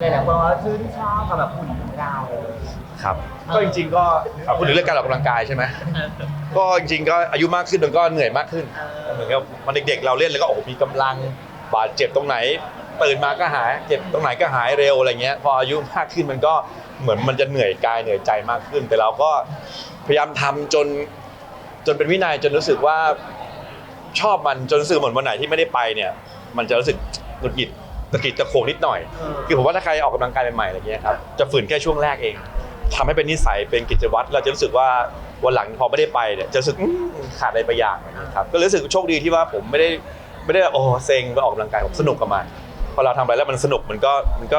หลายๆคนว่าชื่นชอบกับแบบหุ่นเราครับ ก็จริงๆก็อะพูดถึงเรื่องการออกกำลังกายใช่ไหมก็จริงๆก็อายุมากขึ้นมันก็เหนื่อยมากขึ้นเหมือนกับมันเด็กๆ เราเล่นแล้วก็โอ้โหมีกำลังบาดเจ็บตรงไหนตื่นมาก็หายเจ็บตรงไหนก็หายเร็วอะไรเงี้ย พออายุมากขึ้นมันก็เหมือนมันจะเหนื่อยกายเหนื่อยใจมากขึ้น แต่เราก็พยายามทำจนจนเป็นวินัยจนรู้สึกว่าชอบมันจนรู้สึกเหมือนวันไหนที่ไม่ได้ไปเนี่ย มันจะรู้สึกหงุดหงิด ตะกิดตะโขงนิดหน่อย คือผมว่าถ้าใครออกกำลังกายใหม่ๆอะไรเงี้ยครับจะฝืนแค่ช่วงแรกเองทำให้เป็นนิสัยเป็นกิจวัตรเราจะรู้สึกว่าวันหลังพอไม่ได้ไปเนี่ยจะรู้สึกอืมขาดอะไรไปอย่างนะครับก็รู้สึกโชคดีที่ว่าผมไม่ได้ไม่ได้โอ้เซ็งไปออกกำลังกายผมสนุกกับมันพอเราทำไปแล้วมันสนุกมันก็มันก็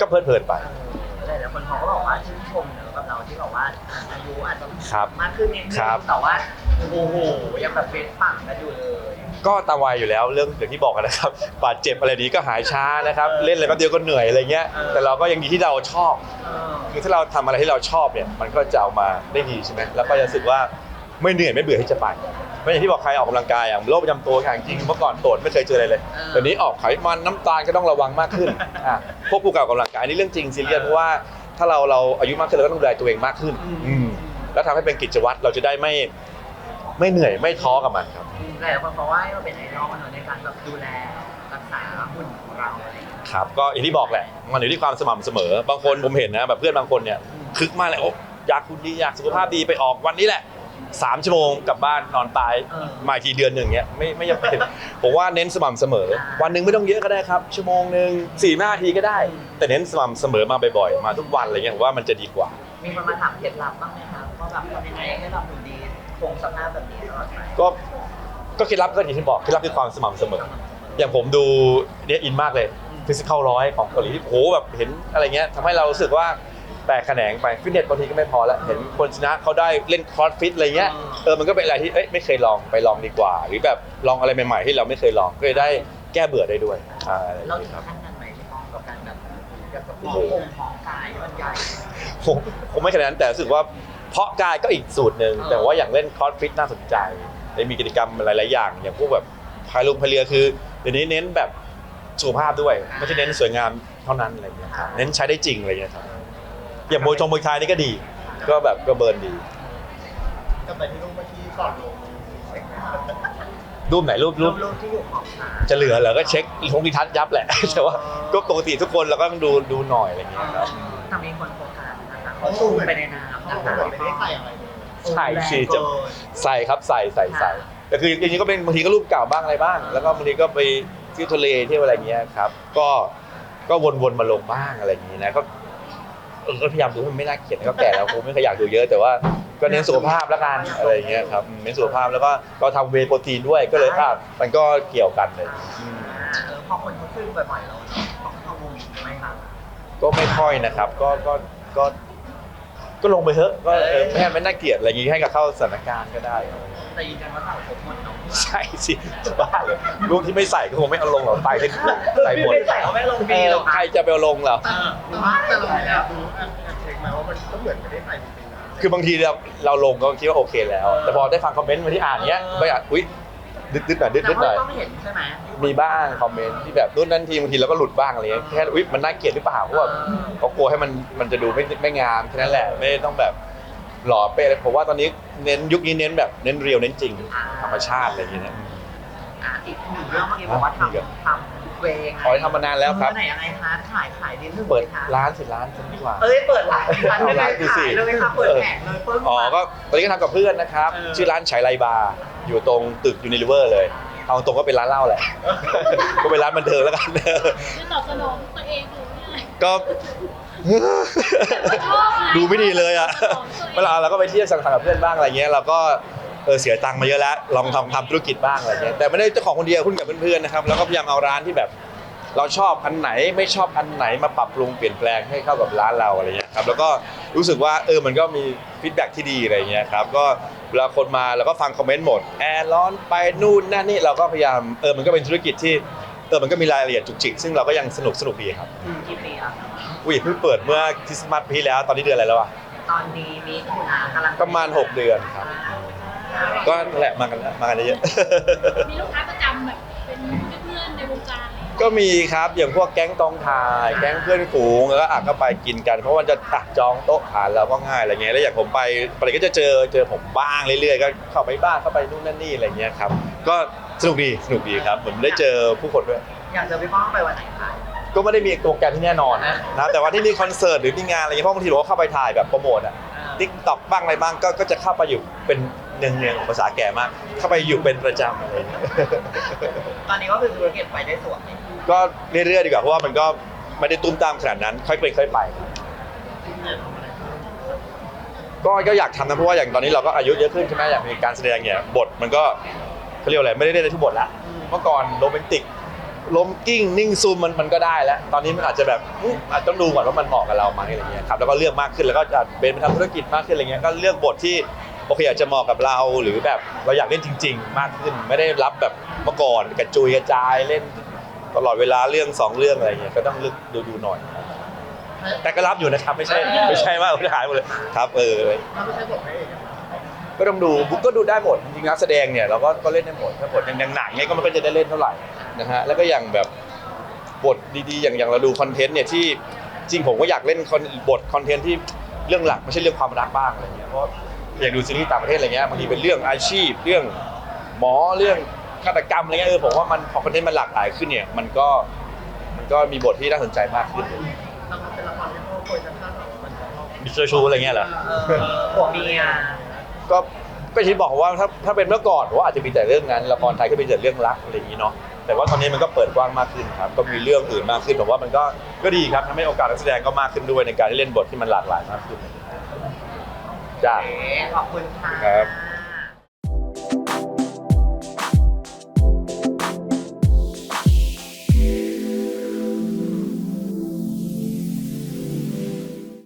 ก็เพลิดเพลินไปหลายๆคนเขาก็บอกว่าชื่นชมเนอะกับ เราที่บอกว่าอายุอาจจะครับมากขึ้นนิดนึงครับ แต่ว่าโอ้โหยังแบบเป็นปังกันอยู่เลยก็ตามวัยอยู่แล้วเรื่องอย่างที่บอกกันนะครับบาดเจ็บอะไรดีก็หายช้านะครับ เล่นอะไรแป๊บเดียวก็เหนื่อยอะไรเงี้ยแต่เราก็ยังดีที่เราชอบ เออคือถ้าเราทำอะไรที่เราชอบเนี่ยมันก็จะเอามาได้ดีใช่ไหมแล้วก็จะรู้สึกว่าไม่เหนื่อยไม่เบื่อที่จะไปไม่อย่างที่บอกใครออกกำลังกายอย่างโรคประจำตัวอย่างจริงเมื่อก่อนโตดไม่เคยเจออะไรเลยเดี๋ยวนี้ออกไขมันน้ำตาลก็ต้องระวังมากขึ้นอะพวกผู้กำกับกำลังกายอันนี้เรื่องจริงซีเรียสเพราะว่า ถ้าเราเราอายุมากขึ้นเราก็ต้องดูแลตัวเองมากขึ้น อืมแล้วทำให้เป็นกิจวัตรเราจะได้ไม่ไม่เหนื่อยไม่ท้อกับมันครับ หลายๆคนบอกว่าเราเป็นไอดอลเนอะในการแบบดูแลรักษาหุ่นของเราอะไรอย่างเงี้ยครับก็อย่างที่บอกแหละมันอยู่ที่ความสม่ำเสมอ บางคนผมเห็นนะแบบเพื่อนบางคนเนี่ยคึกมากเลยโอ้อยากคุณดีอยากสุขภาพดีไปออกวันนี้แหละ สามชั่วโมงกลับบ้านนอนตายเออ มาอีกทีเดือนหนึ่งเนี้ยไม่ไม่จำเป็น ผมว่าเน้นสม่ำเสมอ วันหนึ่งไม่ต้องเยอะก็ได้ครับ ชั่วโมงหนึ่งสี่ห้าทีก็ได้ แต่เน้นสม่ำเสมอมาบ่อยๆมาทุกวันอะไรเงี้ยผมว่ามันจะดีกว่า มีคนมาถามเคล็ดลับบ้างไหมคะว่าแบบทำยังไงให้เราหุ่นดีคงสภาพแบบนี้ตลอดไปก็ก็เคล็ดลับก็อย่างที่บอกเคล็ดลับคือความสม่ำเสมอ อย่างผมดูเนี่ยอินมากเลยฟิสิก a l ร้อยของเกาหลีที่โหแบบเห็นอะไรเงี้ยทำให้เรารู้สึกว่า แตกแขนงไปฟิตเนสบางทีก็ไม่พอแล้วเห็นคนชนะเขาได้เล่นคอร์สฟิตอะไรเงี้ยเออมันก็เป็นอะไรที่เอ้ยไม่เคยลองไปลองดีกว่า หรือแบบลองอะไรใหม่ๆที่เราไม่เคยลองก็เลยได้แก้เบื่อได้ด้วยใช่เราถึงขั้นนั้นไหมพี่ป้องกับการแบบเกี่ยวกับโอ้โคโหรงของกายมันใหญ่ ผมผมไม่ขนาดนั้นแต่รู้สึกว่าเพาะกายก็อีกสูตรหนึ่งเออแต่ว่าอย่างเล่นคอร์สฟิตน่าสนใจได้มีกิจกรรมหลายๆอย่าง อย่างพวกแบบพายลงพายเรือคือเดี๋ยวนี้เน้นแบบสุขภาพด้วยไม่ใช่เน้นสวยงามเท่านั้นอะไรอย่างเงี้ยครับเน้นใช้ได้จริงอะไรอย่างเงี้ยครับ อย่างมวยชงมวยไทยนี่ก็ดี ก็แบบก็เบิร์นดีกลับไปที่รูปเมื่อกี้ก่อนลงรูปไหนรูปรูรูปปรูปที่อยู่ของขาจะเหลือเหรอก็เช็คทงพิทัศน์ยับแหละ แต่ว่าก็ปกติทุกคนเราก็ต้องดูดูหน่อยอะไรอย่างเงี้ยครับ ทำมีคนโฟกัสนะคะเขาซูมไปในน้ำเขานะบอกคะว่าไม่ได้ใส่อะไรเลยใช่สิจะใส่ครับใส่ใส่ใส่แต่คือจริงๆก็เป็นบางทีก็รูปเก่าบ้างอะไรบ้าง แล้วก็บางทีก็ไปเที่ยวทะเลเที่ยวอะไรเงี้ยครับ ก็ก็วนๆมาลงบ้างอะไรอย่างงี้นะก็ เออก็พยายามดูให้มันไม่น่าเกลียดก็แก่แล้วคงไม่เคอยอยากดูเยอะแต่ว่าก็เน้นสุขภาพแล้วกันอะไรอย่างเงี้ยครับอืมเน้นสุขภาพแล้วก็เราทำเวย์โปรตีนด้วยก็เลยภาพมันก็เกี่ยวกันเลยอืมอ่าเออพอคนเขาซื้อบ่อยๆเราต้องเข้าวงไหมคะก็ไม่ค่อยนะครับ ก็ ก็ ก็ ก็ลงไปเถอะก็เออไม่ให้มันน่าเกลียดอะไรอย่างงี้ให้กับเข้าสถานการณ์ก็ได้ แต่ยืนยันว่าสั่งครบหมดเนาะใช่สิจะบ้าเลยรูปที่ไม่ใส่ก็คงไม่เอาลงหรอกตายขึ้นใส่หมดไม่ใส่เขาไม่ลงเอดีอหรอกใครจะไปเอาลงเราเออหรือว่าจะลงแล้วดูแอบแอบเช็คมาว่ามันก็เหมือนไม่ได้ใส่จริงๆนะคือบางทีเราเราลงก็คิดว่าโอเคแล้ว แต่พอได้ฟังคอมเมนต์มาที่อ่านเนี้ยไปอ่านอุ้ยดึดดึดหน่อยดึดแต่ดึดหน่ว่าอย ต้องเห็นใช่ไหมมีบ้างคอมเมนต์ที่แบบนู่นนั่นทีบางทีเราก็หลุดบ้างอะไรเงี้ยแค่อุ้ยมันน่าเกลียดหรือเปล่าเพราะว่าเขากลัวให้มันมันจะดูไม่ไม่งามแค่นั้นแหละไม่ได้ต้องแบบหล่อเป๊ะเลยผมว่าตอนนี้เน้นยุคนี้เน้นแบบเน้นเรียวเน้นจริงธรรมชาติอะไรอย่างเงี้ยนะ อะอีกหนึ่งเรื่องเมื่อกี้บอกว่าทำทำ เวงขอให้ทำมานานแล้วครับเมื่อไหนยังไงคะขายขายนิดนึงเปิดไหมคะร้านสิร้านจะดีกว่า เอ้ยเปิดร้านร้านเอาไม่ได้ร้านดูสิ ขายเลยค่ะเปิดแผงเลยปึ้งอ๋อก็ตอนนี้ก็ทำกับเพื่อนนะครับ เออ ชื่อร้านฉายไลบาร์อยู่ตรงตึกยูนิลิเวอร์เลย เอาตรงก็เป็นร้านเหล้าแหละ ก็เป็นร้านบันเทิงแล้วกันจะตอบสนองตัวเองหรือยังไงก็ดูไม่ดีเลยอะเวลาเราก็ไปเที่ยวสังสรรค์กับเพื่อนบ้างอะไรเงี้ยเราก็ เออเสียตังค์มาเยอะแล้วลองทำทำธุรกิจบ้างอะไรเงี้ยแต่ไม่ได้เจ้าของคนเดียวหุ้นกับเพื่อนๆนะครับแล้วก็พยายามเอาร้านที่แบบ เราชอบอันไหนไม่ชอบอันไหนมาปรับปรุงเปลี่ยนแปลงให้เข้ากับร้านเราอะไรเงี้ยครับแล้วก็รู้สึกว่าเออมันก็มีฟีดแบ็กที่ดีอะไรเงี้ยครับก็เวลาคนมาเราก็ฟังคอมเมนต์หมดแอร์ร้อนไปนู่นนั่นนี่เราก็พยายามเออมันก็เป็นธุรกิจที่เออมันก็มีรายละเอียดจุกจิกซึ่งเราก็ยังสนุกสนุกดีครับอืมกี่ปีแล้วอุ้ยเพิ่งเปิดเมื่อคริสต์มาสปีที่แล้วตอนนี้เดือนอะไรแล้วอะตอนนี้มีคุณากำลังประมาณ 6 เดือนครับ ก็นั่นแหละมากันมากันเยอะ มีลูกค้าประจำแบบเป็นเพื่อนๆในวงการเลยๆก็มีครับอย่างพวกแก๊งกองถ่าย แก๊งเพื่อนฝูงแล้วก็อะก็ไปกินกัน เพราะว่าจะอะจองโต๊ะทานเราก็ง่ายอะไรเงี้ยแล้วอย่างผมไปไปก็จะเจอเจอผมบ้างเรื่อยๆก็เข้าไปบ้างเข้าไปนู่นนั่นนี่อะไรเงี้ยครับก็สนุกดีสนุกดีครับเหมือนได้เจอผู้คนด้วย อยากเจอพี่ป้องไปวันไหนคะ ก็ไม่ได้มีโปรแกรมที่แน่นอนนะแต่ว่าที่มีคอนเสิร์ตหรือมีงานอะไรเงี้ยเพราะบางทีเราก็เข้าไปถ่ายแบบโปรโมทอะทิกตอกบ้างอะไรบ้างก็ก็จะเข้าไปอยู่เป็น เนืองเนืองๆภาษาแก่มาก เข้าไปอยู่เป็นประจำอะไรเงี้ยตอนนี้ก็คือธุรกิจไปได้สวยก็เรื่อยๆดีกว่าเพราะว่ามันก็ไม่ได้ตุ้มตามขนาดนั้น ค่อยเป็นค่อยไป ก็ก็อยากทำนะเพราะว่าอย่างตอนนี้เราก็อายุเยอะขึ้นใช่ไหมอย่างมีการแสดงเนี่ยบทมันก็เขาเรียกว่าอะไรไม่ได้เล่นได้ทุกบทละเมื่อก่อนโรแมนติกล้มกิ้งนิ่งซูมมันมันก็ได้แล้ว ตอนนี้มันอาจจะแบบอืมอาจจะต้องดูก่อนว่ามันเหมาะกับเราไหมอะไรเงี้ยครับแล้วก็เลือกมากขึ้นแล้วก็จะเป็นไปทำธุรกิจมากขึ้นอะไรเงี้ยก็เลือกบทที่ โอเคอาจจะเหมาะกับเราหรือแบบเราอยากเล่นจริง ๆ มากขึ้นไม่ได้รับแบบเมื่อก่อนกระจุยกระจายเล่นตลอดเวลาเรื่องสองเรื่องอะไรเงี้ยก็ต้องเลือกดูดูหน่อย แต่ก็รับอยู่นะครับไม่ใช่ไม่ใช่ว่าหายหมดเลยครับ เออถ้าไม่ใช่บทพระเอกอะก็ต้องดูบุ๊กก็ดูได้หมดจริงๆนักแสดงเนี่ยเราก็ก็เล่นได้หมดถ้าบทอย่างหนังเนี่ยก็ไม่ค่อยจะได้เล่นเท่าไหร่นะฮะแล้วก็อย่างแบบบทดีๆ อย่างอย่างเราดูคอนเทนต์เนี่ยที่จริงผมก็อยากเล่นคอนบทคอนเทนต์ที่เรื่องหลักไม่ใช่เรื่องความรักบ้างอะไรเงี้ยเพราะ อย่างดูซีรีส์ต่างประเทศอะไรเงี้ยบางทีเป็นเรื่องอาชีพ เรื่องหมอเรื่องฆาตกรรมอะไรเงี้ยเออผมว่ามันพอคอนเทนต์มันหลากหลายขึ้นเนี่ยมันก็มันก็มีบทที่น่าสนใจมากขึ้นถ้ามันเป็นละครที่เขาควรจะคาดหวังมันจะต้องมิสเตอร์ชูอะไรเงี้ยเหรอเออผัวเมียก็ก็ที่บอกว่าถ้าถ้าเป็นเมื่อก่อนผมว่าอาจจะมีแต่เรื่องนั้นละครไทยก็มีแต่เรื่องรักอะไรอย่างนี้เนาะแต่ว่าตอนนี้มันก็เปิดกว้างมากขึ้นครับก็มีเรื่องอื่นมากขึ้นผมว่ามันก็ก็ดีครับทำให้โอกาสนักแสดงก็มากขึ้นด้วยในการที่เล่นบทที่มันหลากหลายมากขึ้น จ้าเอ๋ขอบคุณค่ะ ครับ